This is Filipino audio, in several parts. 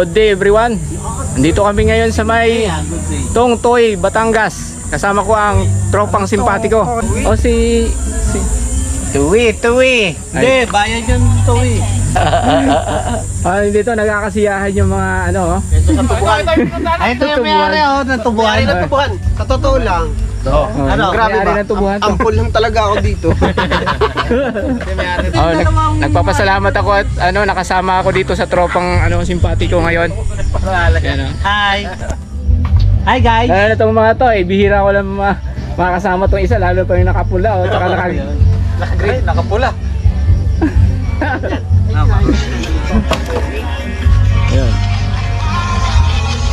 Good day everyone. Nandito kami ngayon sa may Tongtoy, Batangas. Kasama ko ang tropang simpatiko. O si si Tuwi, tuwi. Hindi, bayan yun to eh. Ah, dito nagkakasiyahan yung mga ano, oh. Ay, ito yung may-ari oh, ng tubuhan. May ng tubuhan. Sa totoo lang, Oh, ano, grabe ba? ng tubuhan to. Ampul lang talaga ako dito. Oh, nag, nagpapasalamat ako at ano nakasama ako dito sa tropang ano simpatiko ngayon. Yan, oh. Hi. Hi guys. Lalo na itong mga to, eh, bihira ko lang ma makasama tong isa, lalo pa yung nakapula, o, tsaka naka... Naka-green, nakapula. Ayun.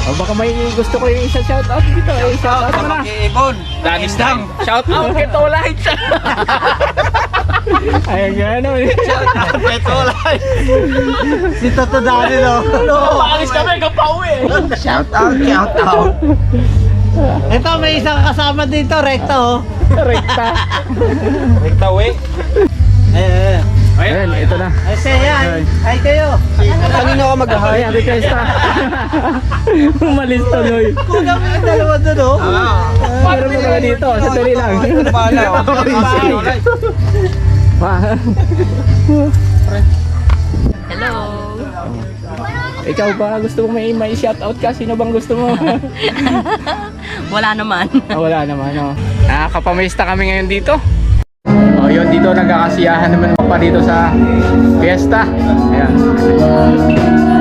O, baka may gusto ko yung isa shout out dito, eh, shout out mo na. Ibon. Danis lang. Shout out kay Tolite. Ayun nga, ano, eh. Petrol. Si Toto Dani no. Paalis kami, kapauwi. Shout out, shout out. Ito may isang kasama dito, recto oh. Rekta. Nagtawi. Eh, eh. Ayun, ito na. Ay, say hi. Hi kayo. Kanino ka mag-hi? Happy Fiesta. Umalis tuloy. Kulang yung dalawa doon oh. Meron mo pala dito, sa tuloy lang. Pala. Ma- Hello. Ikaw ba gusto mo may, may shout out ka? Sino bang gusto mo? Wala naman. ah, wala naman, no. Nakakapamista kami ngayon dito. Oh, yun dito nagkakasiyahan naman pa dito sa fiesta. Ayan.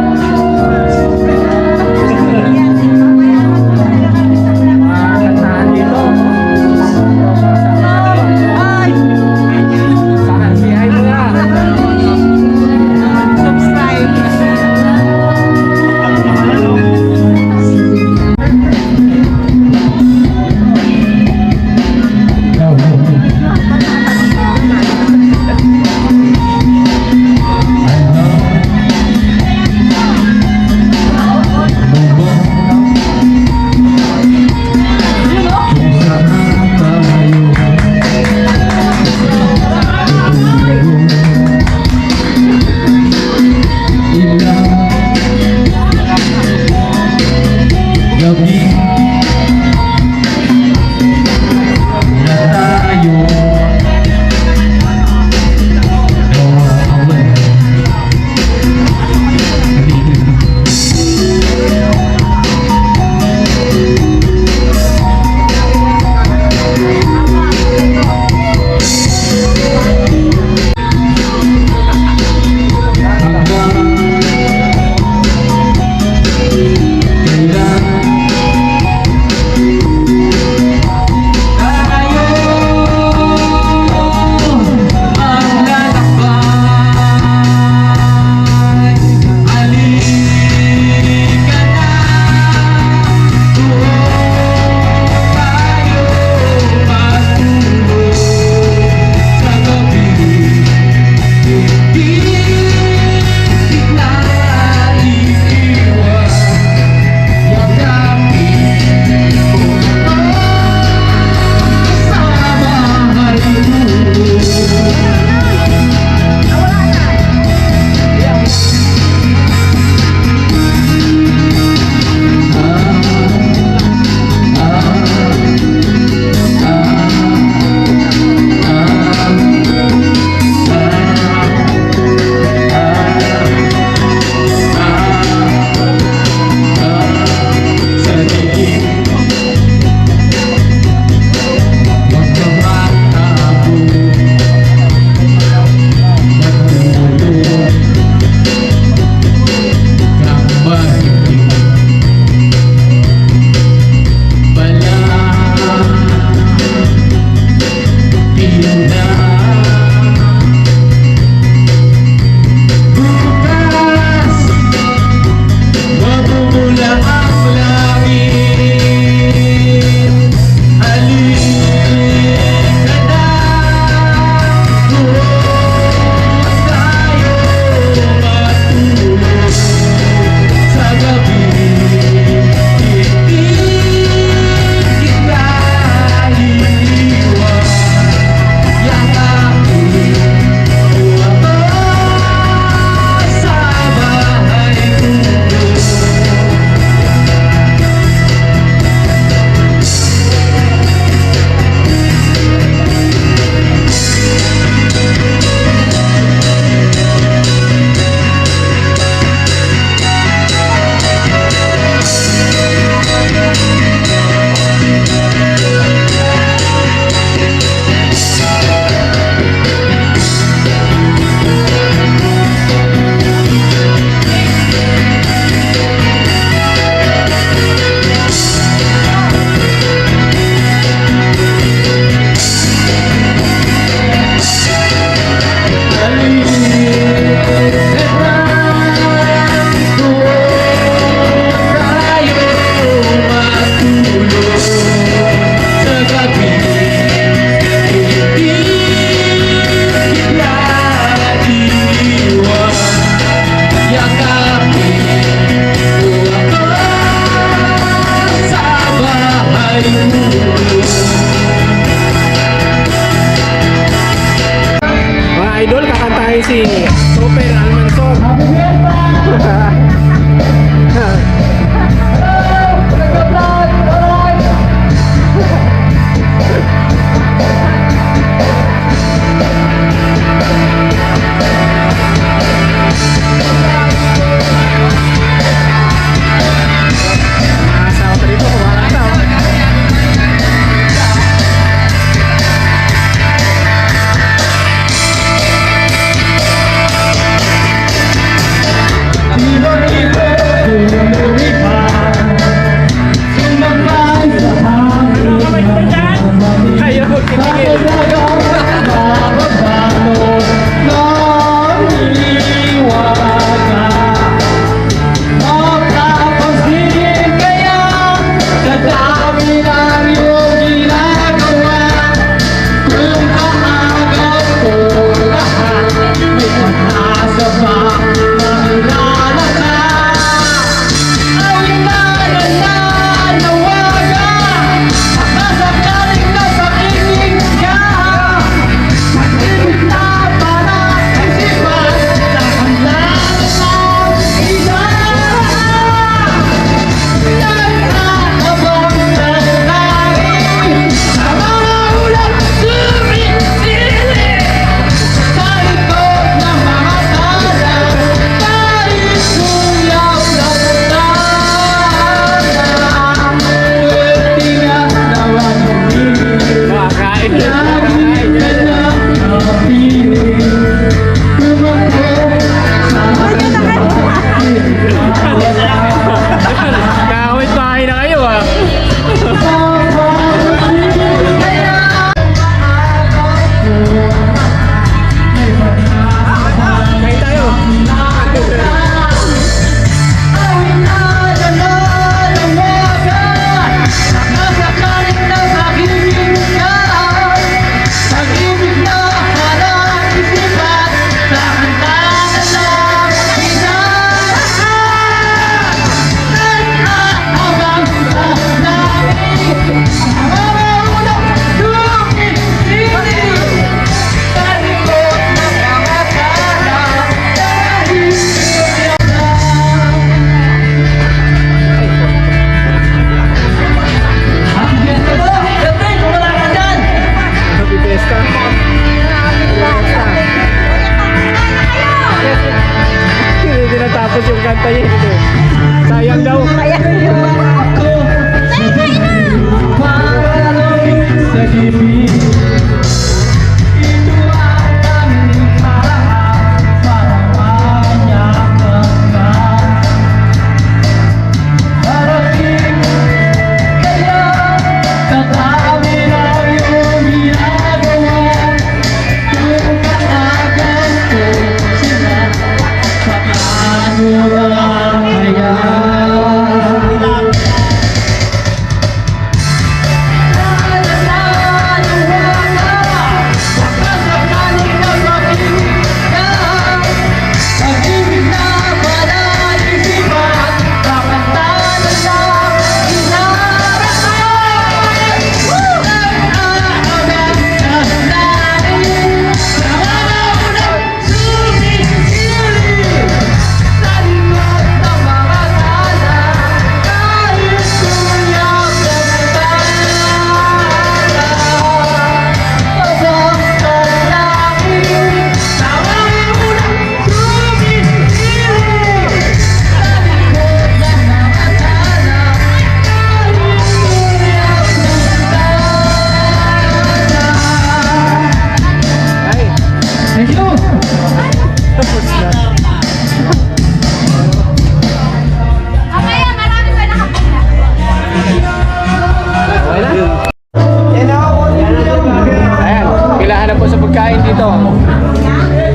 Sa pagkain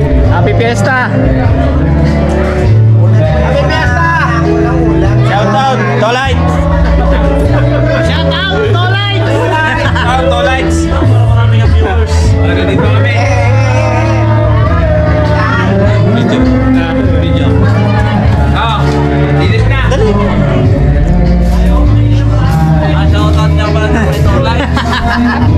dito. Happy Fiesta! Shout out, Tolites! Shout out, Tolites! Shout out, Tolites! Talaga dito kami. Video. Video. Ah, dilis na. Dali. Shout out niya pala ng Tolites.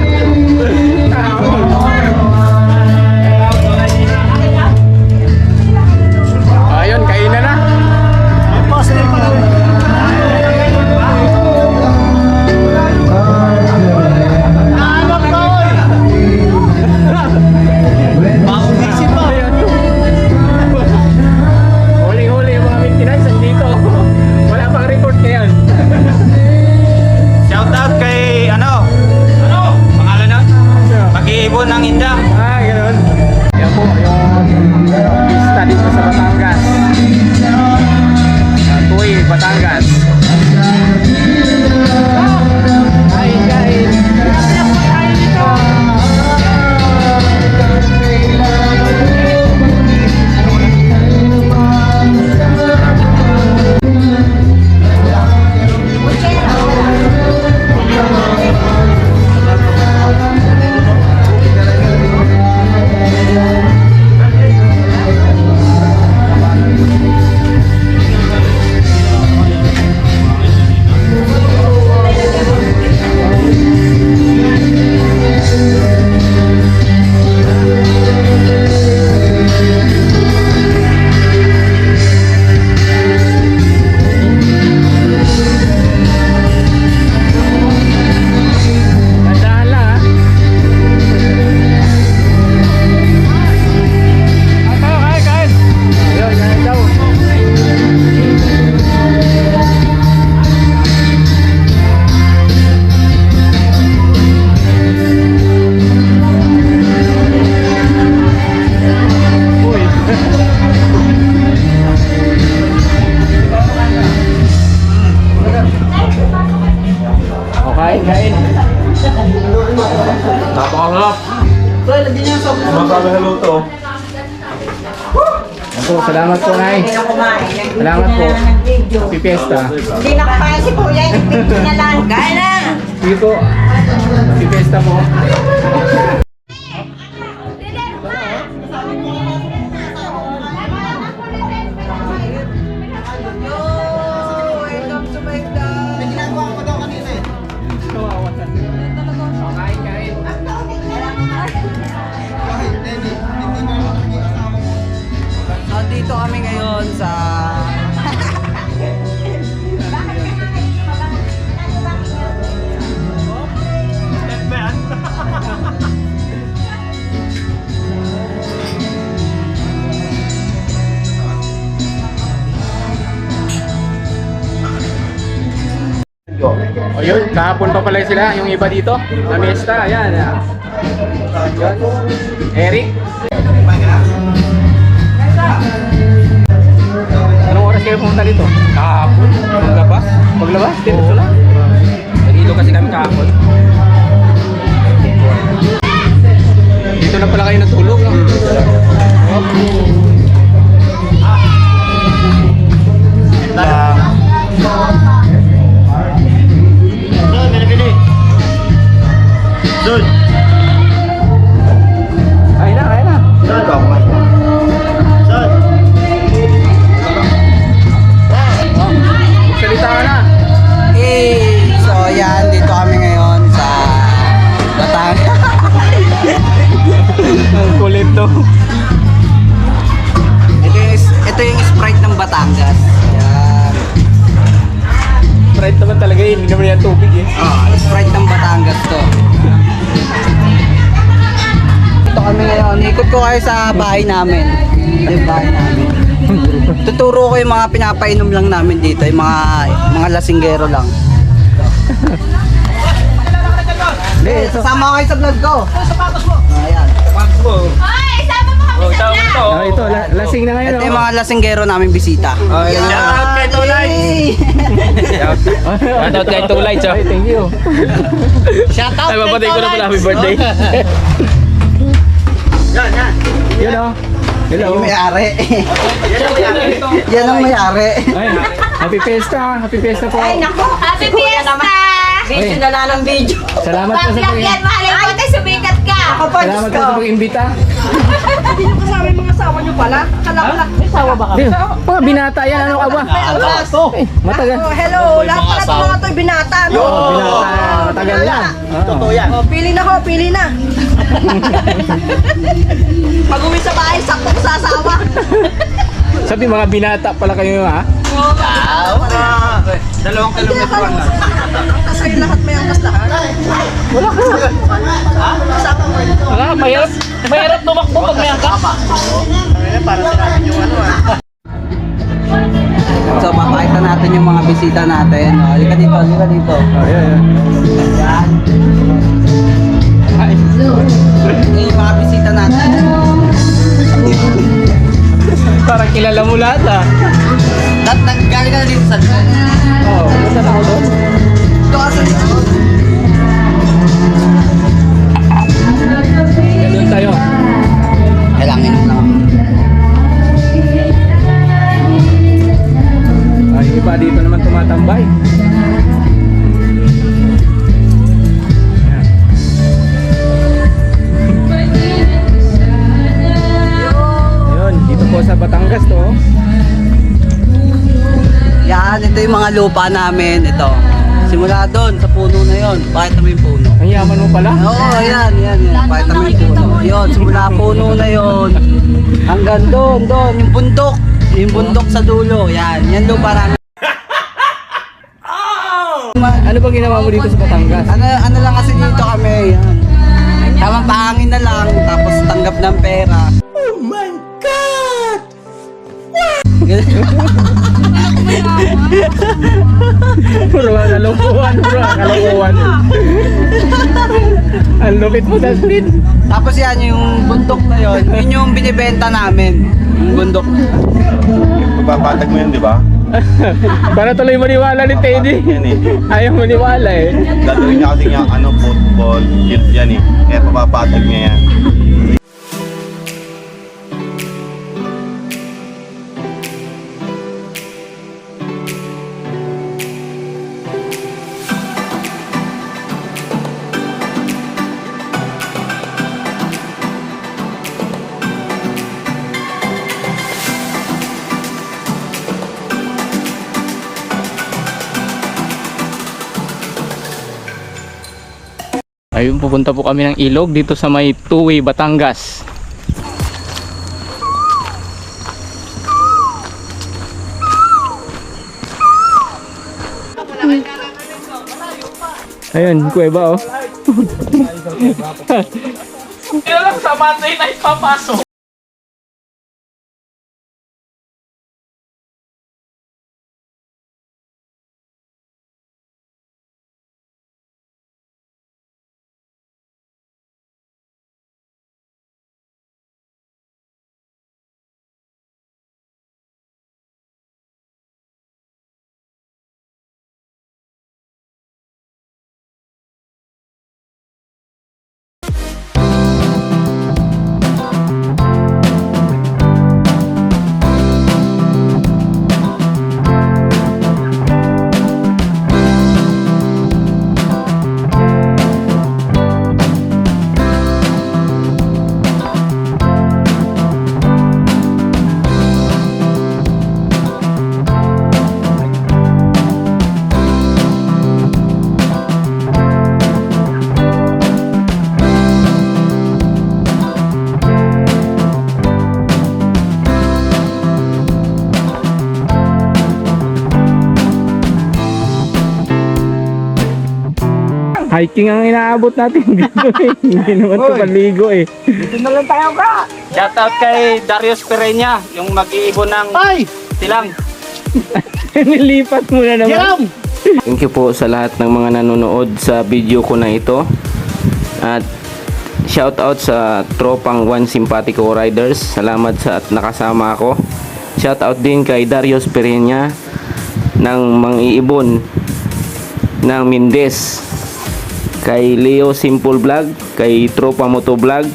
Fiesta. Hindi na kumain si Kuya, hindi na lang. Kaya na! Sige po. Happy Fiesta po. Eh. Dito kami ngayon sa... O yun, kahapon pa pala sila, yung iba dito. Na Miesta, ayan. Yun. Eric. Anong oras kayo pumunta dito? Kahapon. Maglabas. Paglabas? Dito sila? Nag-ilo kasi kami kahapon. Dito na pala kayo natulog. No? Doon, Doon. Kain na, kain na. Saan? Saan? Salita ka na. Hey! So, yan. Dito kami ngayon sa... Batangas. Ang kulit to. ito, yung, ito yung Sprite ng Batangas. Yan. Sprite naman talaga yun. Hindi naman yan tubig eh. Ah, Sprite ng Batangas to. Ito kami ngayon. Ikot ko kayo sa bahay namin. Ito yung bahay namin. Tuturo ko yung mga pinapainom lang namin dito. Yung mga, mga lasinggero lang. Hindi, sasama ko kayo sa vlog ko. Ayan. Hoy, sama mo kami Oh, sa tama vlog. to. Oh, ito, la- lasing na ngayon. Ito yung oh. mga lasinggero namin bisita. Oh, yan. Shout out kay Tulay. Shout out kay Tulay, so. Ay, thank you. Shout out Ay, mapatay ko na pala. Happy birthday. Yan, yan. Yun oh. Hello. Yung may-ari. Yan ang may-ari. Ay, happy fiesta. Happy fiesta po. Ay, naku! Happy Fiesta! Video na lang ng video. Salamat po sa Pag-vlog pag yan, mo ka. Ako pa, Salamat Diyos ko. sa pag-imbita. Hindi nyo kasama yung mga asawa nyo pala. Akala ko lang. May asawa ba Di, mga binata yan. Ano ka ba? Eh, matagal. Oh, hello. Lahat pala itong mga to'y binata, no? Oh, binata. Matagal yan. Oo. yan. Oh, pili na ho, pili na. Pag uwi sa bahay, sakto ko sa asawa. Sabi mga binata pala kayo ha. Dalawang kilometro lang. Kayo lahat may angkas lahat. Wala ka. Ha? Mo. Ah, mahirap. Mahirap tumakbo pag may angkas. So, papakita natin yung mga bisita natin. O, halika dito, halika dito. Oh, yeah, yeah. Yan. Ah. Dat, galing ka na dito sa likod. Oo, oh, punta na ako doon. Ito ka sa likod. Doon tayo. Kailangan lang. Ay, iba dito naman tumatambay. Ito yung mga lupa namin. Ito. Simula doon, sa puno na yon. Pakita mo yung puno. Ang yaman mo pala. Oo, ayan, yan, yan. Pakita mo yung puno. Yun, simula puno na yon. Hanggang doon, doon, yung bundok. Yung bundok sa dulo. Yan, yan lupa namin. Ma- Ano ba ginawa mo dito sa Batangas? Ano, ano lang kasi dito kami, yan. Tamang pahangin na lang, tapos tanggap ng pera. Oh my God! Puro ka kalokohan, puro ka kalokohan. Ang lupit mo, Dustin. tapos yan, yung bundok na yon, yun yung binibenta namin. Yung bundok. Magpapatag mo yun, di ba? Para tuloy maniwala ni Teddy. Eh. Ayaw maniwala eh. Gagawin niya kasi yung ano, football, field yan eh. Kaya papapatag niya yan. Pupunta po kami ng ilog dito sa may Tuwi, Batangas. Ayun, kuweba oh. Kaya lang sa matay na ipapasok. Hiking ang inaabot natin dito eh. Hindi naman ito paligo eh. Dito na lang tayo ka! Shoutout kay Darius Pereña, yung mag-iibon ng Ay! silang. Nilipat mo na naman. Thank you po sa lahat ng mga nanonood sa video ko na ito. At shout out sa tropang One Simpatico Riders. Salamat sa at nakasama ako. Shout out din kay Darius Pereña ng Mangiibon ng Mindes. Kay Leo Simple Vlog, kay Tropa Moto Vlog,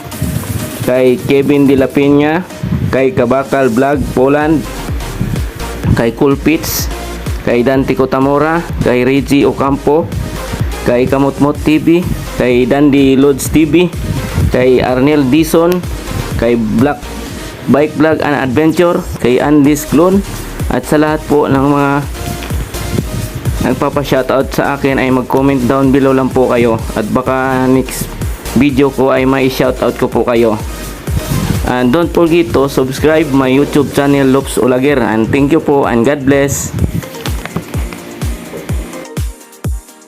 kay Kevin De La Peña, kay Kabakal Vlog Poland, kay Cool Pits, kay Dante Cotamora, kay Reggie Ocampo, kay Kamotmot TV, kay Dandy Lods TV, kay Arnel Dison, kay Black Bike Vlog and Adventure, kay Andy's Clone, at sa lahat po ng mga nagpapa-shoutout sa akin ay mag-comment down below lang po kayo at baka next video ko ay may shoutout ko po kayo. And don't forget to subscribe my YouTube channel Lopes Olager and thank you po and God bless.